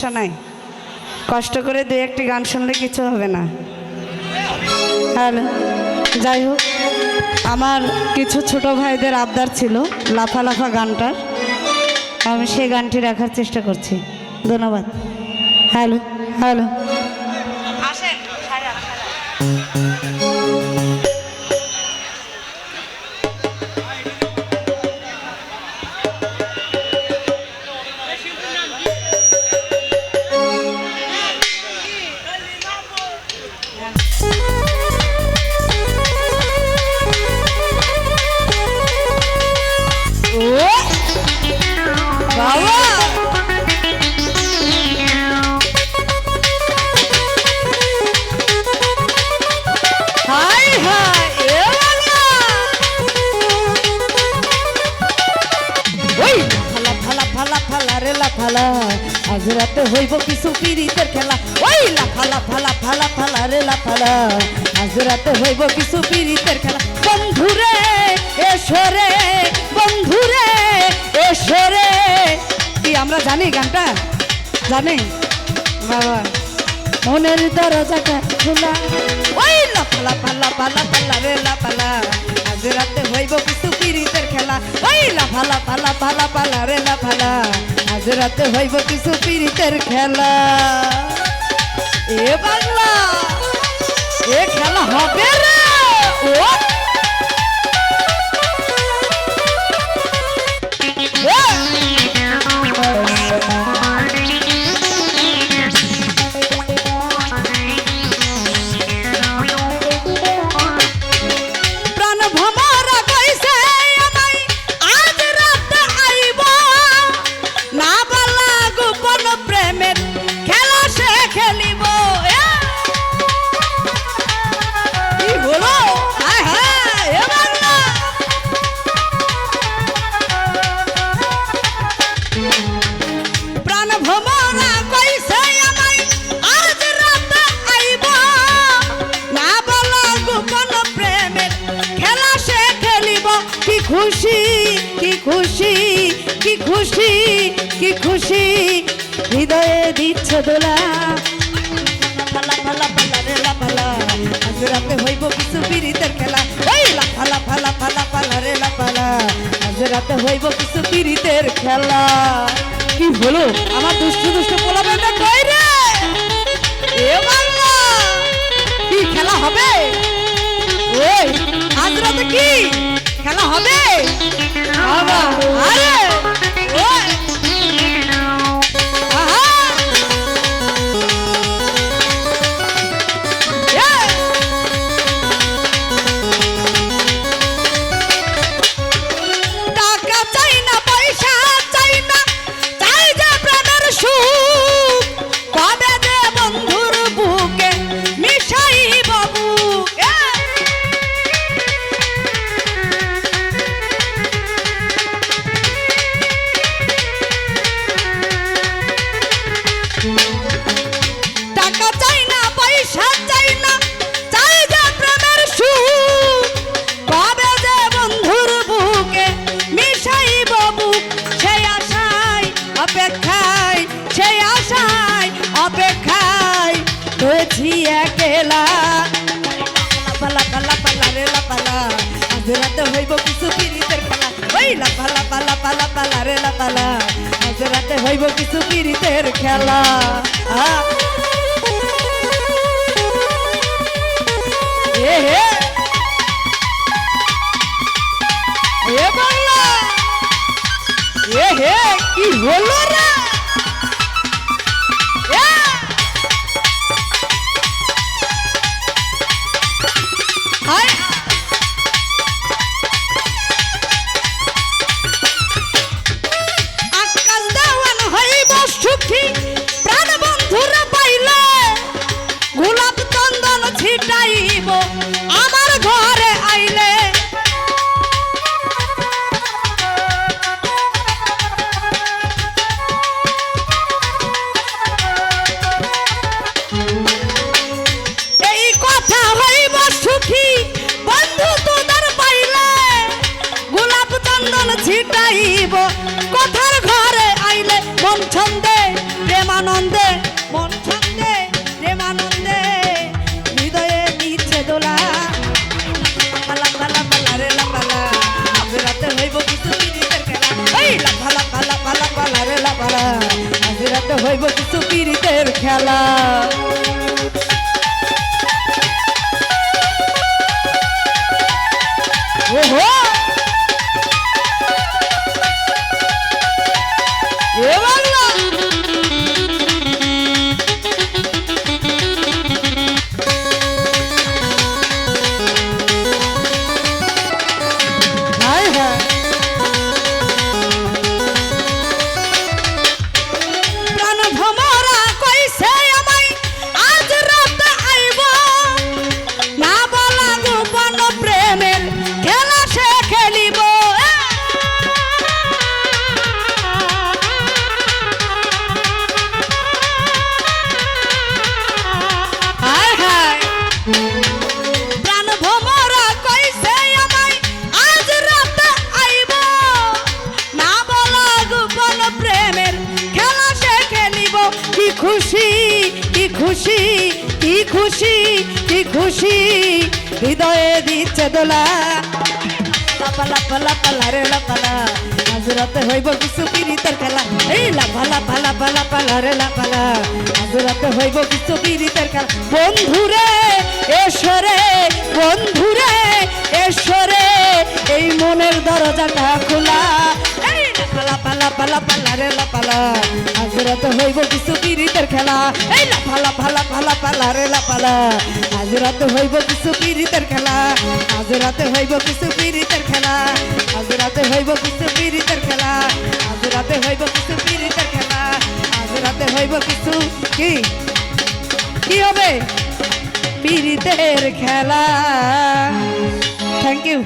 সমস্যা নাই। কষ্ট করে দু একটি গান শুনলে কিছু হবে না। হ্যালো যাই হোক, আমার কিছু ছোট ভাইদের আবদার ছিল লাফা লাফা গানটার। আমি সেই গানটি রাখার চেষ্টা করছি। ধন্যবাদ। Hello hello. ফালা রে লা আজ রাতে হইব কিছু পিরিতের খেলা। ওই লা ফালা ফালা ফালা ফালা রে লা ফালা, আজ রাতে হইব কিছু পিরিতের খেলা। বন্ধুরে এসরে বন্ধুরে এসরে কি আমরা জানি গানটা? জানি? বাবা, মনের দরজাটা খোলা। ওই লা ফালা ফালা ফালা রে লা ফালা, আজ রাতে হইব কিছু পিরিতের খেলা। ওই লা ফালা ফালা ফালা রে লা ফালা আজ রাতে হইব কিছু পিরিতের খেলা। এ বাংলা এ খেলা হবে? খুশি কি খুশি কি খুশি কি খুশি খেলা। লা ফালা হইব কিছু পিরিতের খেলা। কি হলো আমার দুষ্ট দুষ্ট পোলা বেটা কই এ বাংলা! কি খেলা হবে? ওই, আজ রাতে কি? খেলা হবে? একলা পালা পালা পালা রে লা পালা আজ রাতে হইব কিছু পিরিতের খেলা ওই লা পালা পালা পালা পালা রে লা পালা আজ রাতে হইব কিছু পিরিতের খেলা হে হে কি হলো ছিটাইব। কথার ঘরে আইলে মন ছন্দে, প্রেমানন্দে, মন ছন্দে, প্রেমানন্দে। হৃদয়ে দিচ্ছে দোলা। হইব কিছু পীড়িতের খেলা। ওহো! খুশি, কি খুশি কি খুশি কি খুশি, হৃদয়ে দিচ্ছে দোলা। লাপা লাপা লাপা লারে লাপালা আজ রাতে হইব কিছু পিরিতের খেলা। এই লাপা লাপা লাপা লাপা লারে লাপালা আজ রাতে হইব কিছু পিরিতের খেলা। বন্ধুরে এসরে বন্ধুরে এসরে এই মনের দরজাটা খোলা। এই লাপা লাপা লাপা লারে হইব কিছু পিরিতের খেলা। এই লাপা লাপা লাপা লাপা লারে লাপালা আজ হইব কিছু পিরিতের খেলা। আজ রাতে হইব কিছু পিরিতের খেলা। আজ হইব কিছু পিরিতের খেলা। আজ রাতে হইব কিছু পিরিতের খেলা। আজ হইব কিছু কি? কি হবে? পিরিতের খেলা। Thank you